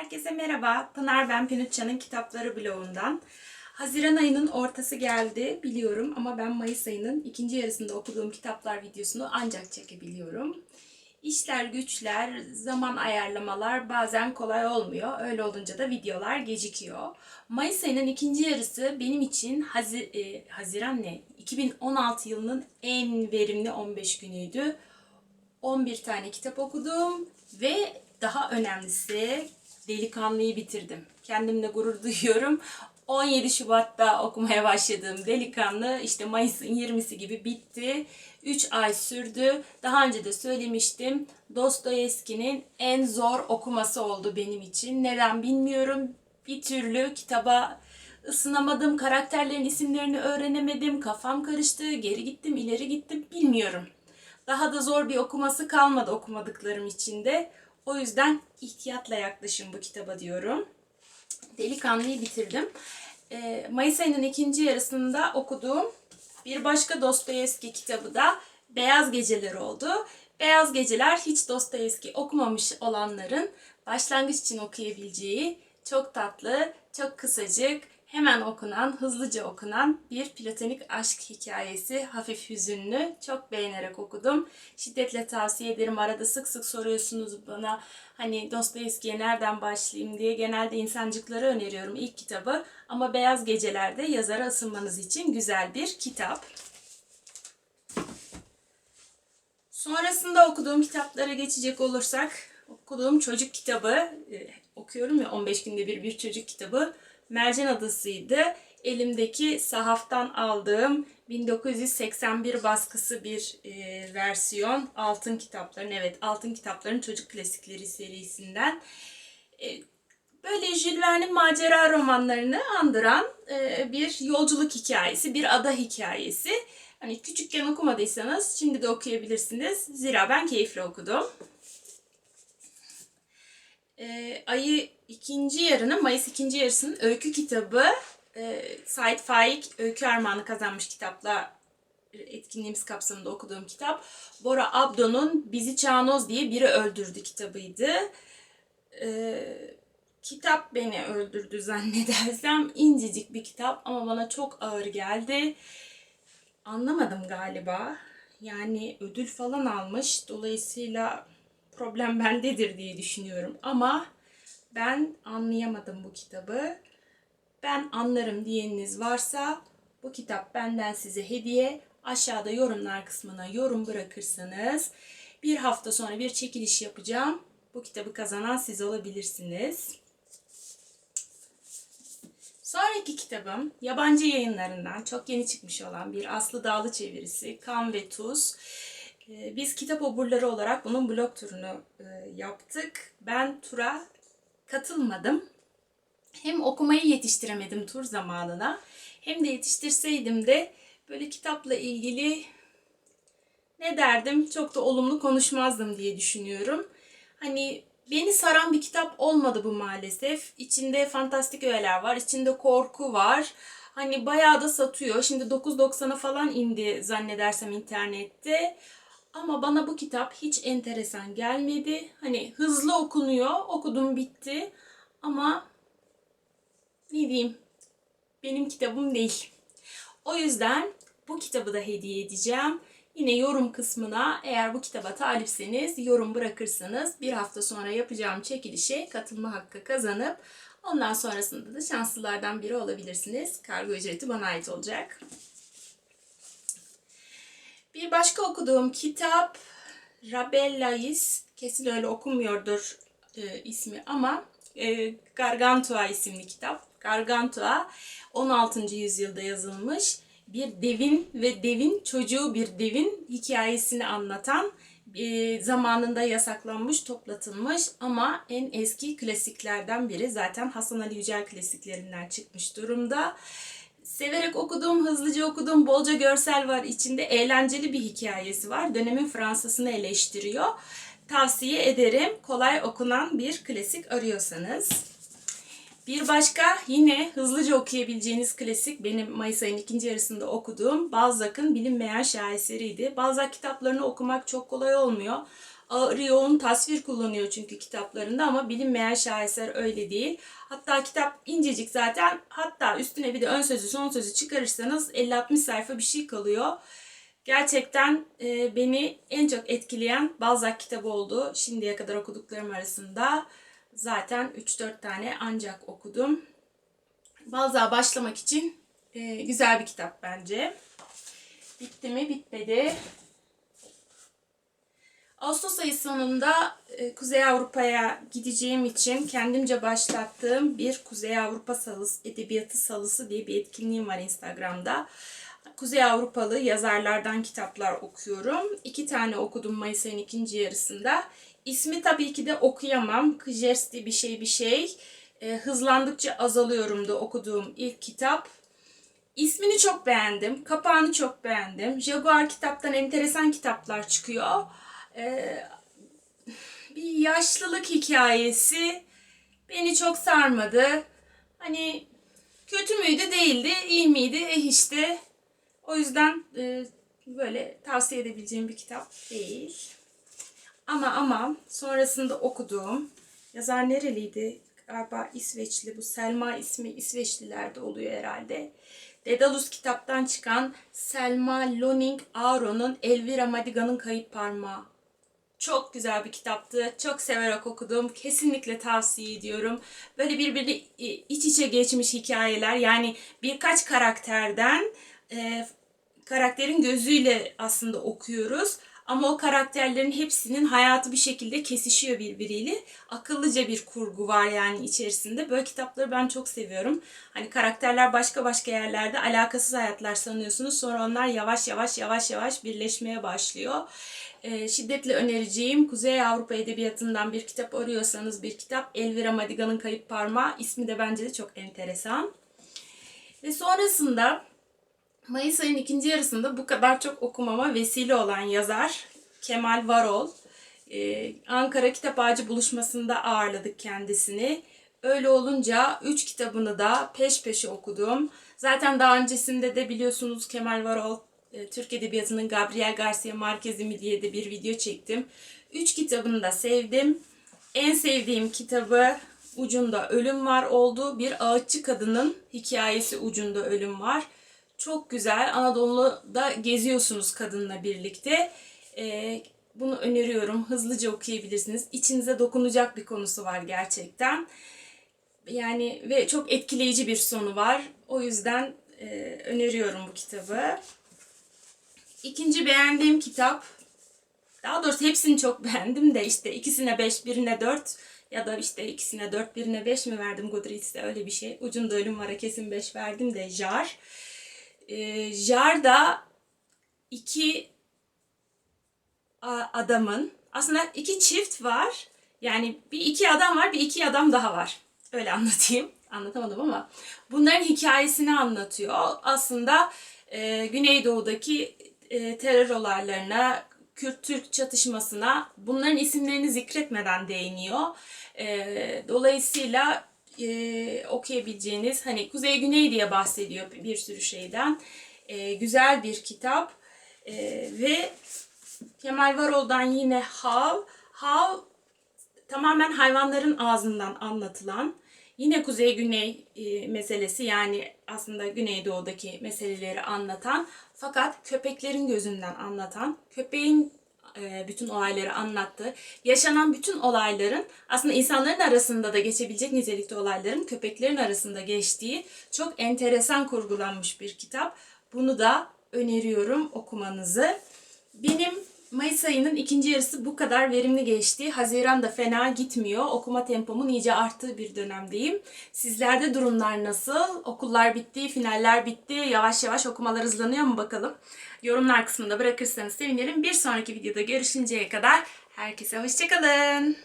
Herkese merhaba. Pınar ben Pinutça'nın kitapları blogundan. Haziran ayının ortası geldi biliyorum ama ben Mayıs ayının ikinci yarısında okuduğum kitaplar videosunu ancak çekebiliyorum. İşler güçler, zaman ayarlamalar bazen kolay olmuyor. Öyle olunca da videolar gecikiyor. Mayıs ayının ikinci yarısı benim için Hazi- e, Haziran ne? 2016 yılının en verimli 15 günüydü. 11 tane kitap okudum ve daha önemlisi Delikanlıyı bitirdim. Kendimle gurur duyuyorum. 17 Şubat'ta okumaya başladığım Delikanlı işte Mayıs'ın 20'si gibi bitti. 3 ay sürdü. Daha önce de söylemiştim. Dostoyevski'nin en zor okuması oldu benim için. Neden bilmiyorum. Bir türlü kitaba ısınamadım. Karakterlerin isimlerini öğrenemedim. Kafam karıştı. Geri gittim, ileri gittim. Bilmiyorum. Daha da zor bir okuması kalmadı okumadıklarım içinde. O yüzden ihtiyatla yaklaşın bu kitaba diyorum. Delikanlıyı bitirdim. Ee, Mayıs ayının ikinci yarısında okuduğum bir başka Dostoyevski kitabı da Beyaz Geceler oldu. Beyaz Geceler hiç Dostoyevski okumamış olanların başlangıç için okuyabileceği çok tatlı, çok kısacık, hemen okunan, hızlıca okunan bir platonik aşk hikayesi. Hafif hüzünlü. Çok beğenerek okudum. Şiddetle tavsiye ederim. Arada sık sık soruyorsunuz bana hani Dostoyevski'ye nereden başlayayım diye. Genelde insancıkları öneriyorum ilk kitabı. Ama Beyaz Geceler'de yazara ısınmanız için güzel bir kitap. Sonrasında okuduğum kitaplara geçecek olursak okuduğum çocuk kitabı e, okuyorum ya 15 günde bir bir çocuk kitabı Mercan Adası'ydı. Elimdeki sahaftan aldığım 1981 baskısı bir e, versiyon Altın Kitapların evet Altın Kitapların Çocuk Klasikleri serisinden. E, böyle Jules Verne'in macera romanlarını andıran e, bir yolculuk hikayesi, bir ada hikayesi. Hani küçükken okumadıysanız şimdi de okuyabilirsiniz. Zira ben keyifle okudum. Ee, ayı ikinci yarının, Mayıs ikinci yarısının öykü kitabı e, Said Faik öykü armağanı kazanmış kitapla etkinliğimiz kapsamında okuduğum kitap. Bora Abdo'nun Bizi Çağnoz diye biri öldürdü kitabıydı. Ee, kitap beni öldürdü zannedersem. incecik bir kitap ama bana çok ağır geldi. Anlamadım galiba. Yani ödül falan almış. Dolayısıyla problem bendedir diye düşünüyorum. Ama ben anlayamadım bu kitabı. Ben anlarım diyeniniz varsa bu kitap benden size hediye. Aşağıda yorumlar kısmına yorum bırakırsanız bir hafta sonra bir çekiliş yapacağım. Bu kitabı kazanan siz olabilirsiniz. Sonraki kitabım yabancı yayınlarından çok yeni çıkmış olan bir Aslı Dağlı çevirisi Kan ve Tuz. Ee, Biz kitap oburları olarak bunun blog turunu e, yaptık. Ben tura katılmadım. Hem okumayı yetiştiremedim tur zamanına hem de yetiştirseydim de böyle kitapla ilgili ne derdim çok da olumlu konuşmazdım diye düşünüyorum. Hani beni saran bir kitap olmadı bu maalesef. İçinde fantastik öğeler var, içinde korku var. Hani bayağı da satıyor. Şimdi 9.90'a falan indi zannedersem internette. Ama bana bu kitap hiç enteresan gelmedi. Hani hızlı okunuyor. Okudum bitti. Ama ne diyeyim? Benim kitabım değil. O yüzden bu kitabı da hediye edeceğim. Yine yorum kısmına eğer bu kitaba talipseniz yorum bırakırsanız bir hafta sonra yapacağım çekilişe katılma hakkı kazanıp ondan sonrasında da şanslılardan biri olabilirsiniz. Kargo ücreti bana ait olacak. Bir başka okuduğum kitap Rabelais, kesin öyle okunmuyordur e, ismi ama e, Gargantua isimli kitap. Gargantua 16. yüzyılda yazılmış bir devin ve devin çocuğu bir devin hikayesini anlatan e, zamanında yasaklanmış, toplatılmış ama en eski klasiklerden biri. Zaten Hasan Ali Yücel klasiklerinden çıkmış durumda. Severek okuduğum, hızlıca okuduğum, bolca görsel var. içinde eğlenceli bir hikayesi var. Dönemin Fransa'sını eleştiriyor. Tavsiye ederim. Kolay okunan bir klasik arıyorsanız. Bir başka yine hızlıca okuyabileceğiniz klasik benim Mayıs ayının ikinci yarısında okuduğum Balzac'ın bilinmeyen şaheseriydi. Balzac kitaplarını okumak çok kolay olmuyor. Yoğun tasvir kullanıyor çünkü kitaplarında ama bilinmeyen şaheser öyle değil. Hatta kitap incecik zaten. Hatta üstüne bir de ön sözü son sözü çıkarırsanız 50-60 sayfa bir şey kalıyor. Gerçekten e, beni en çok etkileyen Balzac kitabı oldu. Şimdiye kadar okuduklarım arasında zaten 3-4 tane ancak okudum. Balzac'a başlamak için e, güzel bir kitap bence. Bitti mi? Bitmedi. Ağustos ayı sonunda e, Kuzey Avrupa'ya gideceğim için kendimce başlattığım bir Kuzey Avrupa salısı, edebiyatı salısı diye bir etkinliğim var Instagram'da. Kuzey Avrupalı yazarlardan kitaplar okuyorum. İki tane okudum Mayıs ayının ikinci yarısında. İsmi tabii ki de okuyamam. Kjersti bir şey bir şey. E, hızlandıkça azalıyorumdu okuduğum ilk kitap. İsmini çok beğendim. Kapağını çok beğendim. Jaguar kitaptan enteresan kitaplar çıkıyor. Ee, bir yaşlılık hikayesi beni çok sarmadı. Hani kötü müydü değildi, iyi miydi eh işte. O yüzden e, böyle tavsiye edebileceğim bir kitap değil. Ama ama sonrasında okuduğum yazar nereliydi? Galiba İsveçli bu Selma ismi İsveçlilerde oluyor herhalde. Dedalus kitaptan çıkan Selma Loning Aron'un Elvira Madigan'ın Kayıp Parmağı. Çok güzel bir kitaptı. Çok severek okudum. Kesinlikle tavsiye ediyorum. Böyle birbirine iç içe geçmiş hikayeler. Yani birkaç karakterden e, karakterin gözüyle aslında okuyoruz. Ama o karakterlerin hepsinin hayatı bir şekilde kesişiyor birbiriyle. Akıllıca bir kurgu var yani içerisinde. Böyle kitapları ben çok seviyorum. Hani karakterler başka başka yerlerde alakasız hayatlar sanıyorsunuz. Sonra onlar yavaş yavaş yavaş yavaş birleşmeye başlıyor. E, şiddetle önereceğim Kuzey Avrupa Edebiyatı'ndan bir kitap arıyorsanız bir kitap Elvira Madigan'ın Kayıp Parmağı. İsmi de bence de çok enteresan. Ve sonrasında Mayıs ayının ikinci yarısında bu kadar çok okumama vesile olan yazar Kemal Varol. Ee, Ankara Kitap Ağacı buluşmasında ağırladık kendisini. Öyle olunca üç kitabını da peş peşe okudum. Zaten daha öncesinde de biliyorsunuz Kemal Varol e, Türk Edebiyatı'nın Gabriel Garcia Marquez'i mi diye de bir video çektim. Üç kitabını da sevdim. En sevdiğim kitabı Ucunda Ölüm Var oldu. Bir ağaççı kadının hikayesi Ucunda Ölüm Var. Çok güzel. Anadolu'da geziyorsunuz kadınla birlikte. Ee, bunu öneriyorum. Hızlıca okuyabilirsiniz. İçinize dokunacak bir konusu var gerçekten. Yani ve çok etkileyici bir sonu var. O yüzden e, öneriyorum bu kitabı. İkinci beğendiğim kitap, daha doğrusu hepsini çok beğendim de işte ikisine 5, birine 4 ya da işte ikisine 4, birine 5 mi verdim Goodreads'te öyle bir şey. Ucunda ölüm var kesin 5 verdim de Jar. Ee, Jar'da iki adamın aslında iki çift var. Yani bir iki adam var, bir iki adam daha var. Öyle anlatayım. Anlatamadım ama bunların hikayesini anlatıyor. Aslında e, Güneydoğu'daki e, terör olaylarına, Kürt-Türk çatışmasına bunların isimlerini zikretmeden değiniyor. E, dolayısıyla e, okuyabileceğiniz hani Kuzey Güney diye bahsediyor bir sürü şeyden. E, güzel bir kitap e, ve Kemal Varol'dan yine Hav. Hav tamamen hayvanların ağzından anlatılan yine Kuzey Güney e, meselesi yani aslında Güneydoğu'daki meseleleri anlatan fakat köpeklerin gözünden anlatan, köpeğin bütün olayları anlattı. Yaşanan bütün olayların aslında insanların arasında da geçebilecek nitelikte olayların köpeklerin arasında geçtiği çok enteresan kurgulanmış bir kitap. Bunu da öneriyorum okumanızı. Benim Mayıs ayının ikinci yarısı bu kadar verimli geçti. Haziran da fena gitmiyor. Okuma tempomun iyice arttığı bir dönemdeyim. Sizlerde durumlar nasıl? Okullar bitti, finaller bitti. Yavaş yavaş okumalar hızlanıyor mu bakalım? Yorumlar kısmında bırakırsanız sevinirim. Bir sonraki videoda görüşünceye kadar herkese hoşçakalın.